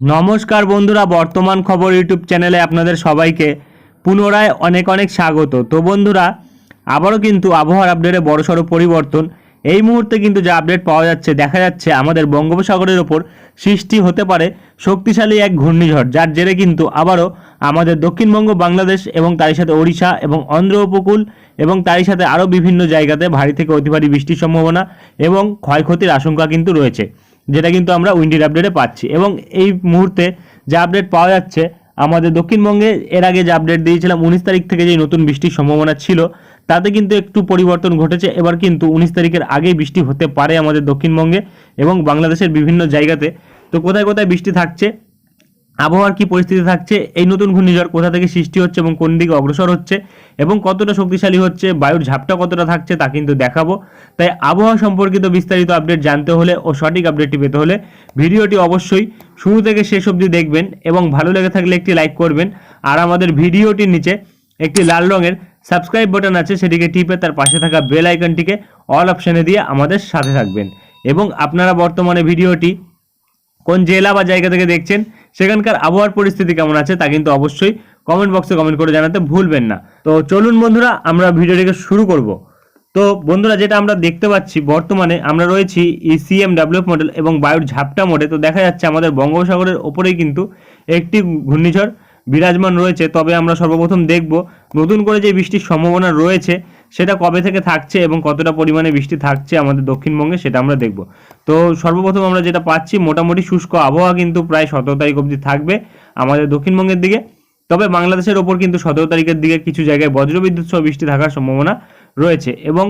নমস্কার বন্ধুরা, বর্তমান খবর ইউটিউব চ্যানেলে আপনাদের সবাইকে পুনরায় অনেক অনেক স্বাগত। তো বন্ধুরা, আবারও কিন্তু আবহাওয়ার আপডেটে বড়সড় পরিবর্তন। এই মুহূর্তে কিন্তু যে আপডেট পাওয়া যাচ্ছে, দেখা যাচ্ছে আমাদের বঙ্গোপসাগরের ওপর সৃষ্টি হতে পারে শক্তিশালী এক ঘূর্ণিঝড়, যার জেরে কিন্তু আবারও আমাদের দক্ষিণবঙ্গ, বাংলাদেশ এবং তারই সাথে ওড়িশা এবং অন্ধ্র উপকূল এবং তারই সাথে আরও বিভিন্ন জায়গাতে ভারী থেকে অতি ভারী বৃষ্টির সম্ভাবনা এবং ক্ষয়ক্ষতির আশঙ্কা কিন্তু রয়েছে। যেটা কিন্তু আমরা উইন্ডির আপডেটে পাচ্ছি। এবং এই মুহূর্তে যে আপডেট পাওয়া যাচ্ছে, আমাদের দক্ষিণবঙ্গে এর আগে যে আপডেট দিয়েছিলাম, উনিশ তারিখ থেকে যে নতুন বৃষ্টির সম্ভাবনা ছিল, তাতে কিন্তু একটু পরিবর্তন ঘটেছে। এবার কিন্তু উনিশ তারিখের আগেই বৃষ্টি হতে পারে আমাদের দক্ষিণবঙ্গে এবং বাংলাদেশের বিভিন্ন জায়গাতে। তো কোথায় কোথায় বৃষ্টি থাকছে আবহাওয়ার কি পরিস্থিতি থাকছে? এই নতুন ঘূর্ণিঝড় কোথা থেকে সৃষ্টি হচ্ছে এবং কোন দিকে অগ্রসর হচ্ছে? এবং কতটা শক্তিশালী হচ্ছে? বায়ুর ঝাপটা কতটা থাকছে তা কিন্তু দেখাবো। তাই আবহাওয়া সম্পর্কিত বিস্তারিত আপডেট জানতে হলে ও সঠিক আপডেটটি পেতে হলে ভিডিওটি অবশ্যই শুরু থেকে শেষ অবধি দেখবেন এবং ভালো লেগে থাকলে একটি লাইক করবেন। আর আমাদের ভিডিওটির নিচে একটি লাল রঙের সাবস্ক্রাইব বাটন আছে, সেটিকে টিপে তার পাশে থাকা বেল আইকনটিকে অল অপশানে দিয়ে আমাদের সাথে থাকবেন। এবং আপনারা বর্তমানে ভিডিওটি কোন জেলা বা জায়গা থেকে দেখছেন সেখানকার আবহাওয়ার পরিস্থিতি কেমন আছে তা কিন্তু অবশ্যই কমেন্ট বক্সে কমেন্ট করে জানাতে ভুলবেন না। তো চলুন বন্ধুরা, আমরা ভিডিওটিকে শুরু করব। তো বন্ধুরা, যেটা আমরা দেখতে পাচ্ছি বর্তমানে, আমরা রয়েছি ইসিএম ডাব্লিউএফ মডেল এবং বায়ুর ঝাপটা মোডে তো দেখা যাচ্ছে আমাদের বঙ্গোপসাগরের ওপরেই কিন্তু একটি ঘূর্ণিঝড় বিরাজমান রয়েছে। তবে আমরা সর্বপ্রথম দেখব, নতুন করে যে বৃষ্টির সম্ভাবনা রয়েছে সেটা কবে থেকে থাকছে এবং কতটা পরিমাণে বৃষ্টি থাকছে আমাদের দক্ষিণবঙ্গে সেটা আমরা দেখব। তো সর্বপ্রথম আমরা যেটা পাচ্ছি, মোটামুটি শুষ্ক আবহাওয়া কিন্তু প্রায় সতেরো তারিখ অবধি থাকবে আমাদের দক্ষিণবঙ্গের দিকে। তবে বাংলাদেশের ওপর কিন্তু সতেরো তারিখের দিকে কিছু জায়গায় বজ্রবিদ্যুৎ সহ বৃষ্টি থাকার সম্ভাবনা রয়েছে এবং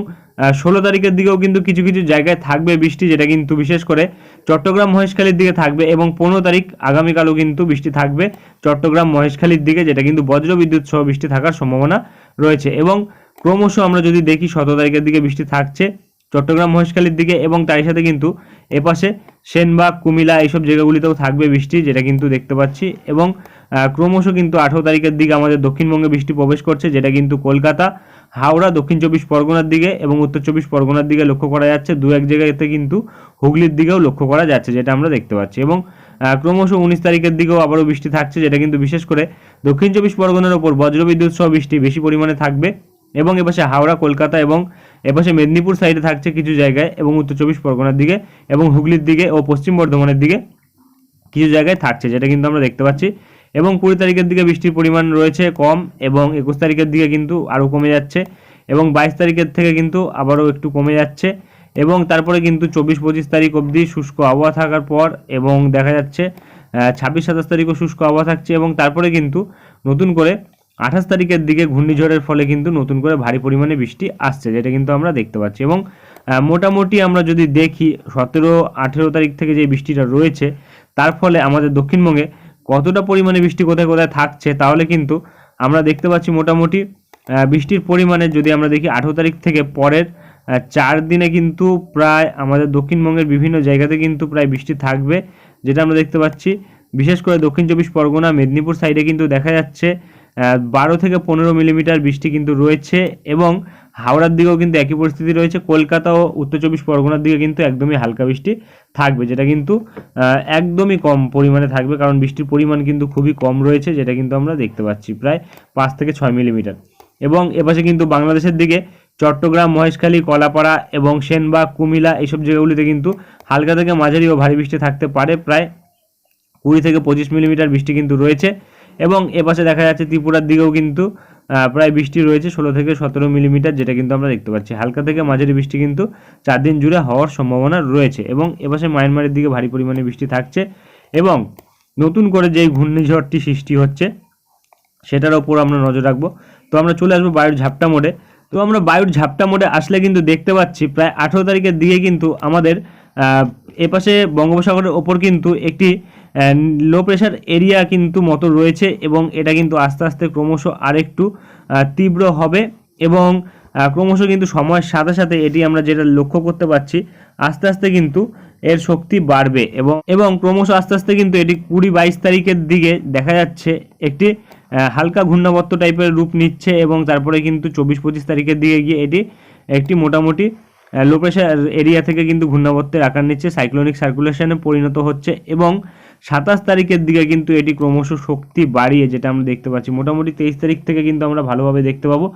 ষোলো তারিখের দিকেও কিন্তু কিছু কিছু জায়গায় থাকবে বৃষ্টি, যেটা কিন্তু বিশেষ করে চট্টগ্রাম, মহেশখালীর দিকে থাকবে এবং পনেরো তারিখ আগামীকালও কিন্তু বৃষ্টি থাকবে চট্টগ্রাম, মহেশখালীর দিকে, যেটা কিন্তু বজ্রবিদ্যুৎ সহ বৃষ্টি থাকার সম্ভাবনা রয়েছে এবং ক্রমশ আমরা যদি দেখি সতেরো তারিখের দিকে বৃষ্টি থাকছে, চট্টগ্রাম, মহেশখালীর দিকে এবং তারই সাথে কিন্তু এপাশে সেনবাগ কুমিলা এইসব জায়গাগুলিতেও থাকবে বৃষ্টি, যেটা কিন্তু দেখতে পাচ্ছি। এবং ক্রমশ কিন্তু আঠেরো তারিখের দিকে আমাদের দক্ষিণবঙ্গে বৃষ্টি প্রবেশ করছে, যেটা কিন্তু কলকাতা, হাওড়া, দক্ষিণ চব্বিশ পরগনার দিকে এবং উত্তর চব্বিশ পরগনার দিকে লক্ষ্য করা যাচ্ছে। দু এক জায়গাতে কিন্তু হুগলির দিকেও লক্ষ্য করা যাচ্ছে, যেটা আমরা দেখতে পাচ্ছি। এবং ক্রমশ উনিশ তারিখের দিকেও আবারও বৃষ্টি থাকছে, যেটা কিন্তু বিশেষ করে দক্ষিণ চব্বিশ পরগনার ওপর বজ্রবিদ্যুৎ সহ বৃষ্টি বেশি পরিমাণে থাকবে। এবং এপাশে হাওড়া, কলকাতা এবং এপাশে মেদিনীপুর সাইডে থাকছে কিছু জায়গায় এবং উত্তর চব্বিশ পরগনার দিকে এবং হুগলির দিকে ও পশ্চিম বর্ধমানের দিকে কিছু জায়গায় থাকছে, যেটা কিন্তু আমরা দেখতে পাচ্ছি। এবং কুড়ি তারিখের দিকে বৃষ্টির পরিমাণ রয়েছে কম এবং একুশ তারিখের দিকে কিন্তু আরও কমে যাচ্ছে এবং বাইশ তারিখের থেকে কিন্তু আবারও একটু কমে যাচ্ছে এবং তারপরে কিন্তু চব্বিশ, পঁচিশ তারিখ অবধি শুষ্ক আবহাওয়া থাকার পর এবং দেখা যাচ্ছে ছাব্বিশ, সাতাশ তারিখও শুষ্ক আবহাওয়া থাকছে এবং তারপরে কিন্তু নতুন করে আঠাশ তারিখের দিকে ঘূর্ণিঝড়ের ফলে কিন্তু নতুন করে ভারী পরিমাণে বৃষ্টি আসছে, যেটা কিন্তু আমরা দেখতে পাচ্ছি। এবং মোটামুটি আমরা যদি দেখি, সতেরো, আঠেরো তারিখ থেকে যে বৃষ্টিটা রয়েছে, তার ফলে আমাদের দক্ষিণবঙ্গে কতটা পরিমাণে বৃষ্টি কোথায় কোথায় থাকছে, তাহলে কিন্তু আমরা দেখতে পাচ্ছি মোটামুটি বৃষ্টির পরিমাণে যদি আমরা দেখি, আঠেরো তারিখ থেকে পরের চার দিনে কিন্তু প্রায় আমাদের দক্ষিণবঙ্গের বিভিন্ন জায়গাতে কিন্তু প্রায় বৃষ্টি থাকবে, যেটা আমরা দেখতে পাচ্ছি। বিশেষ করে দক্ষিণ চব্বিশ পরগনা, মেদিনীপুর সাইডে কিন্তু দেখা যাচ্ছে বারো থেকে পনেরো মিলিমিটার বৃষ্টি কিন্তু রয়েছে এবং হাওড়ার দিকেও কিন্তু একই পরিস্থিতি রয়েছে। কলকাতা ও উত্তর চব্বিশ পরগনার দিকে কিন্তু একদমই হালকা বৃষ্টি থাকবে, যেটা কিন্তু একদমই কম পরিমাণে থাকবে কারণ বৃষ্টির পরিমাণ কিন্তু খুবই কম রয়েছে, যেটা কিন্তু আমরা দেখতে পাচ্ছি প্রায় পাঁচ থেকে ছয় মিলিমিটার। এবং এপাশে কিন্তু বাংলাদেশের দিকে চট্টগ্রাম, মহেশখালী, কলাপাড়া এবং সেনবাগ কুমিলা এইসব জায়গাগুলিতে কিন্তু হালকা থেকে মাঝারি ও ভারী বৃষ্টি থাকতে পারে। প্রায় কুড়ি থেকে পঁচিশ মিলিমিটার বৃষ্টি কিন্তু রয়েছে। এবং এপাশে দেখা যাচ্ছে ত্রিপুরার দিকেও কিন্তু প্রায় বৃষ্টি রয়েছে ষোলো থেকে সতেরো মিলিমিটার, যেটা কিন্তু আমরা দেখতে পাচ্ছি। হালকা থেকে মাঝারি বৃষ্টি কিন্তু চার দিন জুড়ে হওয়ার সম্ভাবনা রয়েছে এবং এপাশে মায়ানমারের দিকে ভারী পরিমাণে বৃষ্টি থাকছে এবং নতুন করে যেই ঘূর্ণিঝড়টি সৃষ্টি হচ্ছে, সেটার ওপর আমরা নজর রাখব। তো আমরা চলে আসব বায়ুর ঝাপটা মোডে। তো আমরা বায়ুর ঝাপটা মোডে আসলে কিন্তু দেখতে পাচ্ছি, প্রায় আঠেরো তারিখের দিকে কিন্তু আমাদের এপাশে বঙ্গোপসাগরের ওপর কিন্তু একটি লো প্রেশার এরিয়া কিন্তু মতো রয়েছে এবং এটা কিন্তু আস্তে আস্তে ক্রমশ আরেকটু তীব্র হবে এবং ক্রমশ কিন্তু সময়ের সাথে সাথে এটি আমরা যেটা লক্ষ্য করতে পারছি, আস্তে আস্তে কিন্তু এর শক্তি বাড়বে এবং এবং ক্রমশ আস্তে আস্তে কিন্তু এটি কুড়ি বাইশ তারিখের দিকে দেখা যাচ্ছে একটি হালকা ঘূর্ণাবর্ত টাইপের রূপ নিচ্ছে এবং তারপরে কিন্তু চব্বিশ পঁচিশ তারিখের দিকে গিয়ে এটি একটি মোটামুটি লো প্রেশার এরিয়া থেকে কিন্তু ঘূর্ণাবর্তের আকার নিচ্ছে সাইক্লোনিক সার্কুলেশনে পরিণত হচ্ছে এবং সাতাশ তারিখের দিকে কিন্তু এটি ক্রমশ শক্তি বাড়িয়ে, যেটা আমরা দেখতে পাচ্ছি। মোটামুটি তেইশ তারিখ থেকে কিন্তু আমরা ভালোভাবে দেখতে পাবো।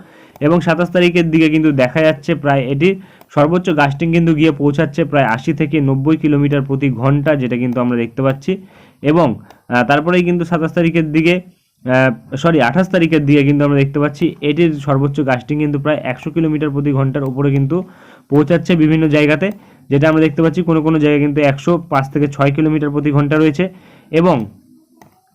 এবং সাতাশ তারিখের দিকে কিন্তু দেখা যাচ্ছে প্রায় এটি সর্বোচ্চ গাস্টিং কিন্তু গিয়ে পৌঁছাচ্ছে প্রায় আশি থেকে নব্বই কিলোমিটার প্রতি ঘণ্টা, যেটা কিন্তু আমরা দেখতে পাচ্ছি। এবং তারপরেই কিন্তু সাতাশ তারিখের দিকে সরি, আঠাশ তারিখের দিকে কিন্তু আমরা দেখতে পাচ্ছি, এটির সর্বোচ্চ গাস্টিং কিন্তু প্রায় একশো কিলোমিটার প্রতি ঘণ্টার উপরে কিন্তু পৌঁছাচ্ছে বিভিন্ন জায়গাতে। যেটা আমরা দেখতে পাচ্ছি, কোনো কোনো জায়গায় কিন্তু একশো পাঁচ থেকে ছয় কিলোমিটার প্রতি ঘণ্টা রয়েছে। এবং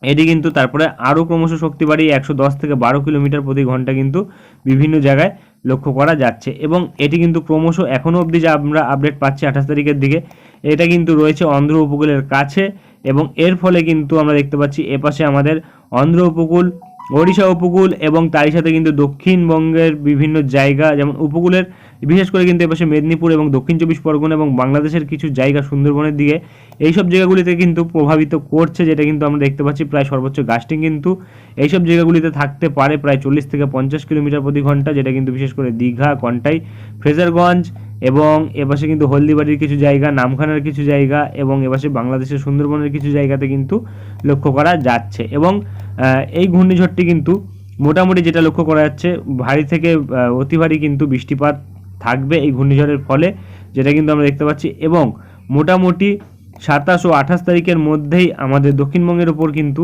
এটি কিন্তু তারপরে আরও ক্রমশ শক্তি বাড়িয়ে একশো দশ থেকে বারো কিলোমিটার প্রতি ঘণ্টা কিন্তু বিভিন্ন জায়গায় লক্ষ্য করা যাচ্ছে। এবং এটি কিন্তু ক্রমশ এখনও অবধি যা আমরা আপডেট পাচ্ছি আঠাশ তারিখের দিকে, এটা কিন্তু রয়েছে অন্ধ্র উপকূলের কাছে। এবং এর ফলে কিন্তু আমরা দেখতে পাচ্ছি এপাশে আমাদের অন্ধ্র উপকূল ওড়িশা উপকূল এবং তারই সাথে কিন্তু দক্ষিণবঙ্গের বিভিন্ন জায়গা, যেমন উপকূলের, বিশেষ করে কিন্তু এপাশে মেদিনীপুর এবং দক্ষিণ চব্বিশ পরগনা এবং বাংলাদেশের কিছু জায়গা সুন্দরবনের দিকে, এইসব জায়গাগুলিতে কিন্তু প্রভাবিত করছে, যেটা কিন্তু আমরা দেখতে পাচ্ছি প্রায় সর্বোচ্চ গাস্টিং কিন্তু। এইসব জায়গাগুলিতে থাকতে পারে প্রায় চল্লিশ থেকে পঞ্চাশ কিলোমিটার প্রতি ঘণ্টা, যেটা কিন্তু বিশেষ করে দীঘা, কন্টাই, ফ্রেজারগঞ্জ এবং এপাশে কিন্তু হলদিবাড়ির কিছু জায়গা, নামখানার কিছু জায়গা এবং এপাশে বাংলাদেশের সুন্দরবনের কিছু জায়গাতে কিন্তু লক্ষ্য করা যাচ্ছে। এবং এই ঘূর্ণিঝড়টি কিন্তু মোটামুটি যেটা লক্ষ্য করা যাচ্ছে, ভারী থেকে অতি ভারী কিন্তু বৃষ্টিপাত থাকবে এই ঘূর্ণিঝড়ের ফলে, যেটা কিন্তু আমরা দেখতে পাচ্ছি। এবং মোটামুটি সাতাশ ও আঠাশ তারিখের মধ্যেই আমাদের দক্ষিণবঙ্গের ওপর কিন্তু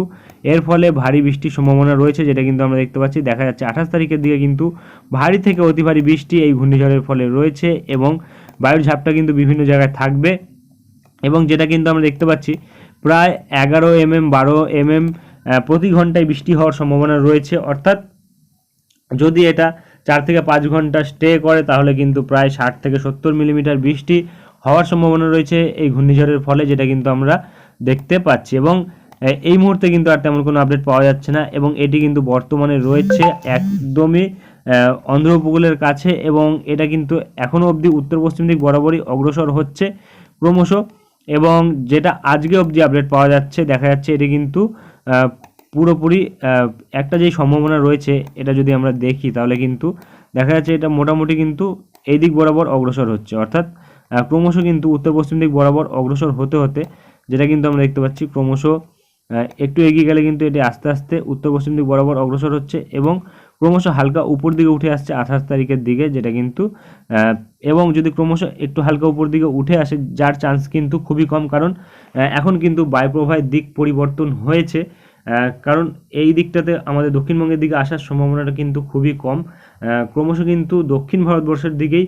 এর ফলে ভারী বৃষ্টির সম্ভাবনা রয়েছে, যেটা কিন্তু আমরা দেখতে পাচ্ছি। দেখা যাচ্ছে আঠাশ তারিখের দিকে কিন্তু ভারী থেকে অতি ভারী বৃষ্টি এই ঘূর্ণিঝড়ের ফলে রয়েছে এবং বায়ুর ঝাপটা কিন্তু বিভিন্ন জায়গায় থাকবে। এবং যেটা কিন্তু আমরা দেখতে পাচ্ছি, প্রায় এগারো এমএম, বারো এমএম প্রতি ঘন্টায় বৃষ্টি হওয়ার সম্ভাবনা রয়েছে। অর্থাৎ যদি এটা চার থেকে পাঁচ ঘণ্টা স্টে করে, তাহলে কিন্তু প্রায় ষাট থেকে সত্তর মিলিমিটার বৃষ্টি হওয়ার সম্ভাবনা রয়েছে এই ঘূর্ণিঝড়ের ফলে, যেটা কিন্তু আমরা দেখতে পাচ্ছি। এবং এই মুহূর্তে কিন্তু আর তেমন কোনো আপডেট পাওয়া যাচ্ছে না এবং এটি কিন্তু বর্তমানে রয়েছে একদমই অন্ধ্র উপকূলের কাছে এবং এটা কিন্তু এখনও অবধি উত্তর পশ্চিম দিক বরাবরই অগ্রসর হচ্ছে ক্রমশ এবং যেটা আজকে অবধি আপডেট পাওয়া যাচ্ছে, দেখা যাচ্ছে এটি কিন্তু পুরোপুরি একটা যেই সম্ভাবনা রয়েছে, এটা যদি আমরা দেখি, তাহলে কিন্তু দেখা যাচ্ছে এটা মোটামুটি কিন্তু এই দিক বরাবর অগ্রসর হচ্ছে। অর্থাৎ ক্রমশ কিন্তু উত্তর পশ্চিম দিক বরাবর অগ্রসর হতে হতে, যেটা কিন্তু আমরা দেখতে পাচ্ছি, ক্রমশ একটু এগিয়ে গেলে কিন্তু এটি আস্তে আস্তে উত্তর পশ্চিম দিক বরাবর অগ্রসর হচ্ছে এবং ক্রমশ হালকা উপর দিকে উঠে আসছে আঠাশ তারিখের দিকে, যেটা কিন্তু এবং যদি ক্রমশ একটু হালকা উপর দিকে উঠে আসে, যার চান্স কিন্তু খুবই কম কারণ এখন কিন্তু বায়ুপ্রবাহের দিক পরিবর্তন হয়েছে কারণ এই দিকটাতে আমাদের দক্ষিণবঙ্গের দিকে আসার সম্ভাবনাটা কিন্তু খুবই কম ক্রমশ কিন্তু দক্ষিণ ভারতবর্ষের দিকেই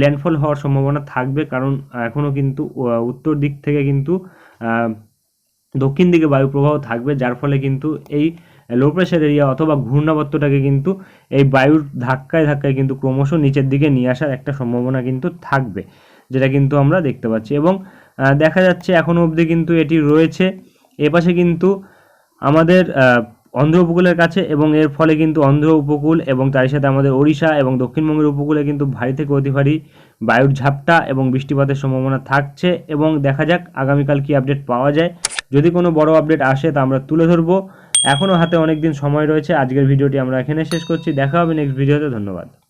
ল্যান্ডফল হওয়ার সম্ভাবনা থাকবে, কারণ এখনও কিন্তু উত্তর দিক থেকে কিন্তু দক্ষিণ দিকে বায়ু প্রবাহ থাকবে, যার ফলে কিন্তু এই লো প্রেশার এরিয়া অথবা ঘূর্ণাবর্তটাকে কিন্তু এই বায়ুর ধাক্কায় ধাক্কায় কিন্তু ক্রমশ নিচের দিকে নিয়ে আসার একটা সম্ভাবনা কিন্তু থাকবে, যেটা কিন্তু আমরা দেখতে পাচ্ছি। এবং দেখা যাচ্ছে এখনও অবধি কিন্তু এটি রয়েছে। এপাশে কিন্তু আমাদের অন্ধ্র উপকূলের কাছে এবং এর ফলে কিন্তু অন্ধ্র উপকূল এবং তার সাথে আমাদের ওড়িশা এবং দক্ষিণবঙ্গের উপকূলে কিন্তু ভারী থেকে অতি ভারী বায়ুর ঝাপটা এবং বৃষ্টিপাতের সম্ভাবনা থাকছে এবং দেখা যাক আগামীকাল কি আপডেট পাওয়া যায়। যদি কোনো বড় আপডেট আসে তা আমরা তুলে ধরবো। এখনও হাতে অনেক দিন সময় রয়েছে। আজকের ভিডিওটি আমরা এখানে শেষ করছি। দেখা হবে নেক্সট ভিডিওতে ধন্যবাদ।